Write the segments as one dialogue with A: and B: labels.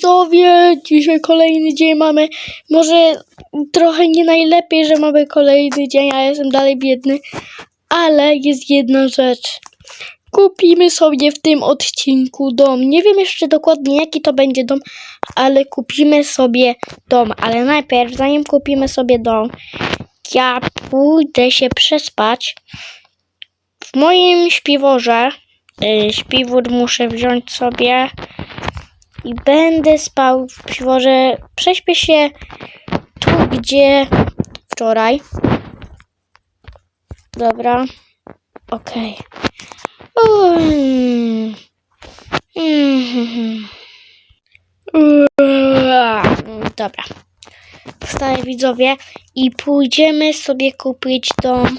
A: widzowie, dzisiaj kolejny dzień mamy. Może trochę nie najlepiej, że mamy kolejny dzień, a ja jestem dalej biedny, ale jest jedna rzecz. Kupimy sobie w tym odcinku dom. Nie wiem jeszcze dokładnie jaki to będzie dom, ale kupimy sobie dom. Ale najpierw, zanim kupimy sobie dom, ja pójdę się przespać. W moim śpiworze, yy, śpiwór muszę wziąć sobie i będę spał w śpiworze. Prześpię się tu, gdzie wczoraj. Dobra. Okej. Mhm. Dobra. Wstaję widzowie i pójdziemy sobie kupić dom.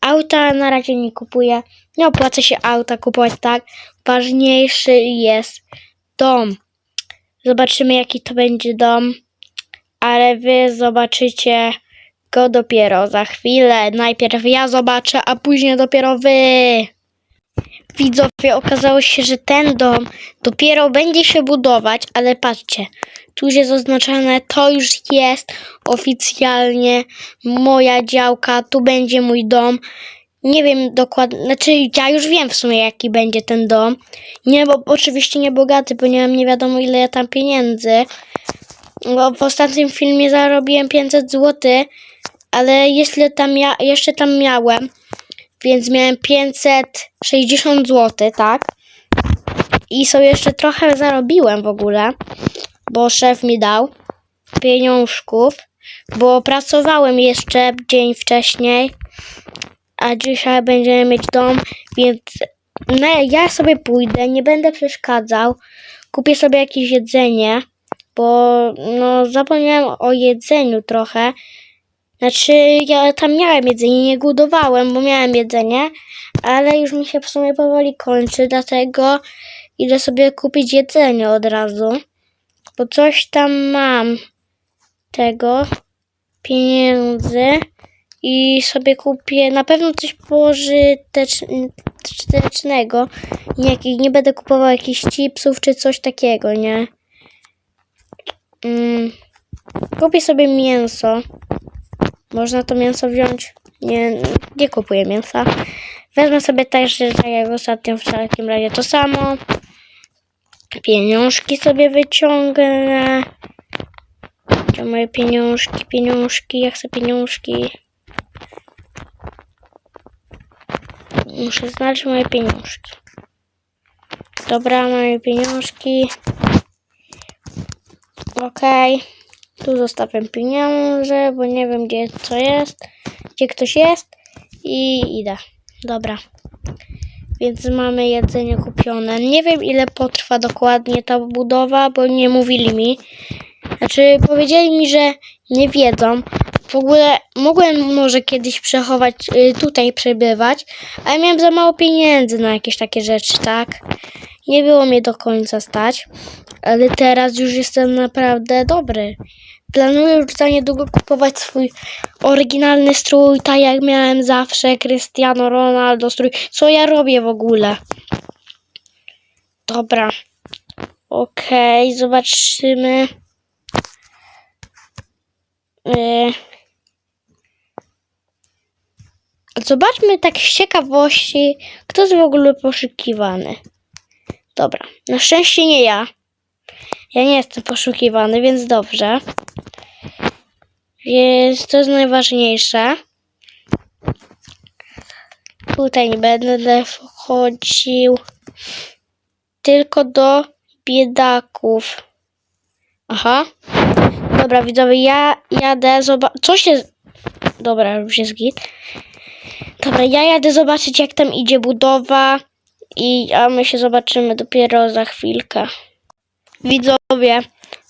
A: Auta na razie nie kupuję. Nie opłaca się auta kupować tak. Ważniejszy jest dom. Zobaczymy jaki to będzie dom. Ale wy zobaczycie go dopiero za chwilę. Najpierw ja zobaczę, a później dopiero wy. Widzowie, okazało się, że ten dom dopiero będzie się budować, ale patrzcie, tu jest oznaczone, to już jest oficjalnie moja działka, tu będzie mój dom. Nie wiem dokładnie, znaczy ja już wiem w sumie jaki będzie ten dom. Nie, bo oczywiście nie bogaty, bo nie mam nie wiadomo ile ja tam pieniędzy. Bo w ostatnim filmie zarobiłem 500 zł, ale jeśli tam ja, jeszcze tam miałem, więc miałem 560 zł, tak? I sobie jeszcze trochę zarobiłem w ogóle, bo szef mi dał pieniążków, bo pracowałem jeszcze dzień wcześniej, a dzisiaj będziemy mieć dom, więc no, ja sobie pójdę, nie będę przeszkadzał, kupię sobie jakieś jedzenie, bo no zapomniałem o jedzeniu trochę, znaczy, ja tam miałem jedzenie, nie głodowałem, bo miałem jedzenie, ale już mi się w sumie powoli kończy, dlatego idę sobie kupić jedzenie od razu, bo coś tam mam tego, pieniędzy i sobie kupię na pewno coś pożytecznego. Nie, nie będę kupował jakichś chipsów czy coś takiego, nie? Mm, kupię sobie mięso. Można to mięso wziąć? Nie, nie kupuję mięsa. Wezmę sobie też, tak jak ostatnio w takim razie to samo. Pieniążki sobie wyciągnę. Gdzie moje pieniążki, pieniążki, ja chcę pieniążki. Muszę znaleźć moje pieniążki. Dobra, moje pieniążki. Okej. Tu zostawiam pieniądze, bo nie wiem gdzie co jest, gdzie ktoś jest i idę. Dobra. Więc mamy jedzenie kupione. Nie wiem ile potrwa dokładnie ta budowa, bo nie mówili mi. Znaczy powiedzieli mi, że nie wiedzą. W ogóle mogłem może kiedyś przechować, y, tutaj przebywać, ale miałem za mało pieniędzy na jakieś takie rzeczy, tak? Nie było mnie do końca stać, ale teraz już jestem naprawdę dobry. Planuję już za niedługo kupować swój oryginalny strój, tak jak miałem zawsze, Cristiano Ronaldo strój. Co ja robię w ogóle? Dobra. Okej, zobaczymy. Yy. Zobaczmy tak z ciekawości, kto jest w ogóle poszukiwany. Dobra, na szczęście nie ja. Ja nie jestem poszukiwany, więc dobrze. Więc to jest najważniejsze. Tutaj nie będę wchodził. Tylko do biedaków. Aha. Dobra, widzowie, ja jadę zobaczyć. Co się. Dobra, już jest git. Dobra, ja jadę zobaczyć, jak tam idzie budowa. I a my się zobaczymy dopiero za chwilkę. Widzowie,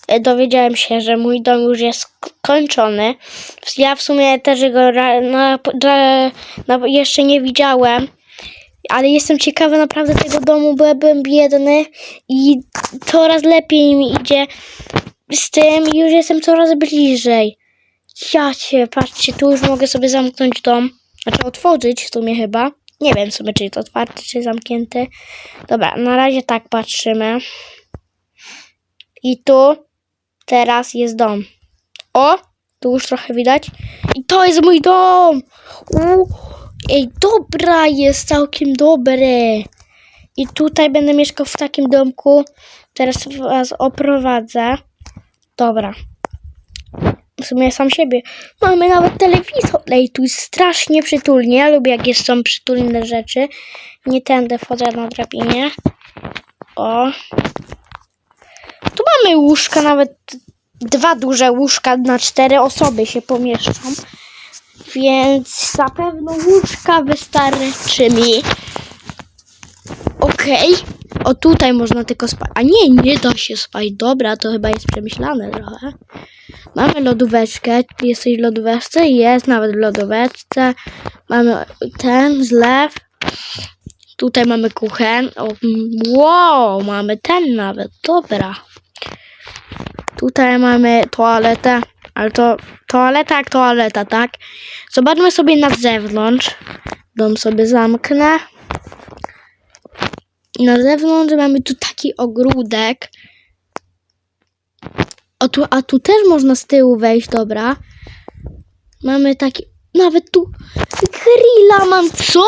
A: e, dowiedziałem się, że mój dom już jest skończony. Ja w sumie też go na, na, jeszcze nie widziałem, ale jestem ciekawy naprawdę tego domu, bo byłem biedny i coraz lepiej mi idzie z tym i już jestem coraz bliżej. Ja cię, patrzcie, tu już mogę sobie zamknąć dom. Znaczy otworzyć w sumie chyba. Nie wiem w sumie, czy jest otwarty, czy zamknięty. Dobra, na razie tak patrzymy. I tu teraz jest dom. O, tu już trochę widać. I to jest mój dom. U, ej, dobra, jest całkiem dobre. I tutaj będę mieszkał w takim domku. Teraz was oprowadzę. Dobra. W sumie sam siebie. Mamy nawet telewizor. Ej, tu jest strasznie przytulnie. Ja lubię, jak jest- są przytulne rzeczy. Nie tędy wchodzę na drabinie. O. Tu mamy łóżka, nawet dwa duże łóżka na cztery osoby się pomieszczą. Więc zapewne łóżka wystarczy mi. Okej. O tutaj można tylko spać. A nie, nie da się spać. Dobra, to chyba jest przemyślane trochę. Mamy lodóweczkę. Jesteś w lodóweczce? Jest nawet w lodóweczce. Mamy ten zlew. Tutaj mamy kuchen. O, wow, mamy ten nawet. Dobra. Tutaj mamy toaletę. Ale to toaleta jak toaleta, tak? Zobaczmy sobie na zewnątrz. Dom sobie zamknę. Na zewnątrz mamy tu taki ogródek. O, tu, a tu też można z tyłu wejść, dobra. Mamy taki. Nawet tu grilla mam. Co?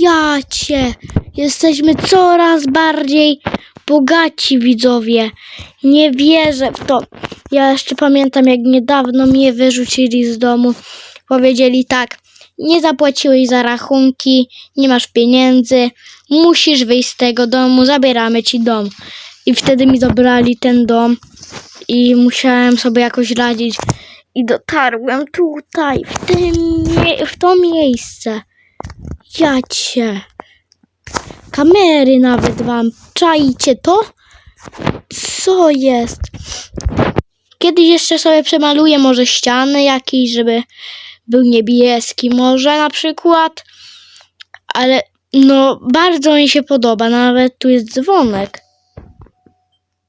A: Ja cię. Jesteśmy coraz bardziej bogaci, widzowie. Nie wierzę w to. Ja jeszcze pamiętam, jak niedawno mnie wyrzucili z domu. Powiedzieli tak. Nie zapłaciłeś za rachunki, nie masz pieniędzy, musisz wyjść z tego domu, zabieramy ci dom. I wtedy mi zabrali ten dom i musiałem sobie jakoś radzić. I dotarłem tutaj, w, tym w to miejsce. Ja cię. Kamery nawet wam. Czajcie to? Co jest? Kiedyś jeszcze sobie przemaluję może ściany jakieś, żeby był niebieski może na przykład. Ale no bardzo mi się podoba. Nawet tu jest dzwonek.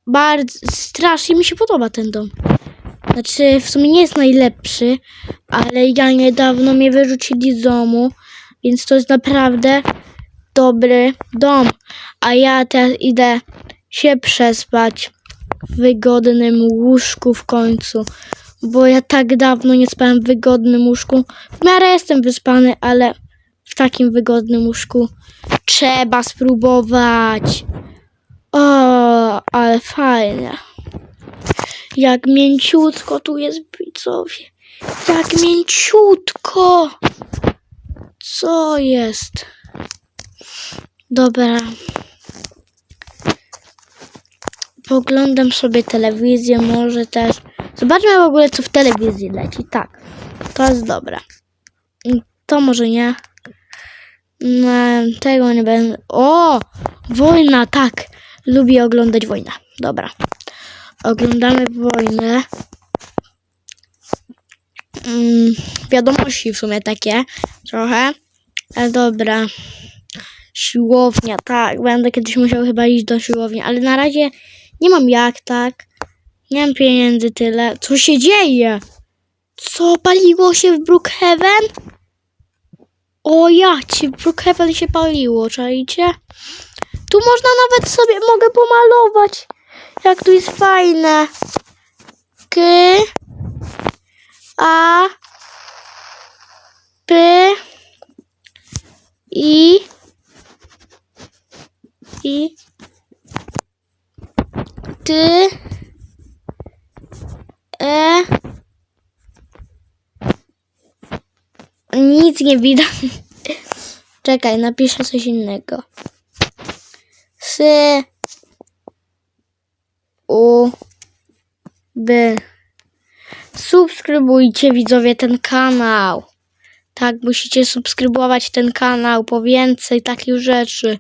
A: Bardzo, strasznie mi się podoba ten dom. Znaczy, w sumie nie jest najlepszy, ale ja niedawno mnie wyrzucili z domu, więc to jest naprawdę dobry dom. A ja teraz idę się przespać w wygodnym łóżku w końcu, bo ja tak dawno nie spałem w wygodnym łóżku. W miarę jestem wyspany, ale w takim wygodnym łóżku trzeba spróbować. O, ale fajnie. Jak mięciutko tu jest, widzowie. Jak mięciutko. Co jest? Dobra. Poglądam sobie telewizję, może też. Zobaczmy w ogóle, co w telewizji leci. Tak, to jest dobre. To może nie. No, tego nie będę. O! Wojna, tak. Lubię oglądać wojnę. Dobra. Oglądamy wojnę. Mm, wiadomości w sumie takie. Trochę. Dobra. Siłownia, tak. Będę kiedyś musiał chyba iść do siłowni, ale na razie nie mam jak, tak. Nie mam pieniędzy tyle. Co się dzieje? Co paliło się w Brookhaven? O ja ci, w Brookhaven się paliło, czajcie? Tu można nawet sobie, mogę pomalować. Jak tu jest fajne. K. A. P. I. I. Ty. E. Nic nie widać. Czekaj, napiszę coś innego. S. U. B. Subskrybujcie widzowie ten kanał. Tak, musicie subskrybować ten kanał po więcej takich rzeczy.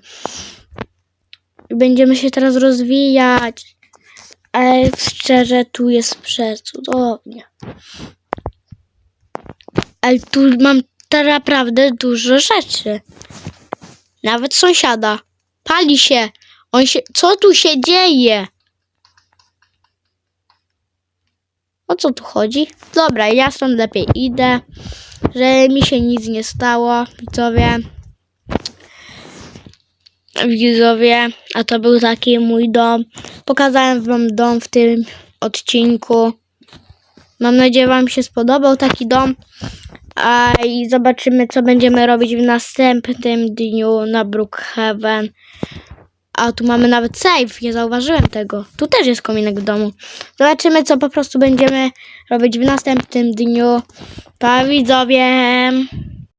A: Będziemy się teraz rozwijać. Ale szczerze, tu jest przecudownie. Ale tu mam ta naprawdę dużo rzeczy. Nawet sąsiada. Pali się. On się. Co tu się dzieje? O co tu chodzi? Dobra, ja stąd lepiej idę, że mi się nic nie stało, widzowie. Widzowie, a to był taki mój dom. Pokazałem wam dom w tym odcinku. Mam nadzieję, wam się spodobał taki dom. A i zobaczymy, co będziemy robić w następnym dniu na Brookhaven. A tu mamy nawet safe, nie zauważyłem tego. Tu też jest kominek w domu. Zobaczymy, co po prostu będziemy robić w następnym dniu. Pa widzowie!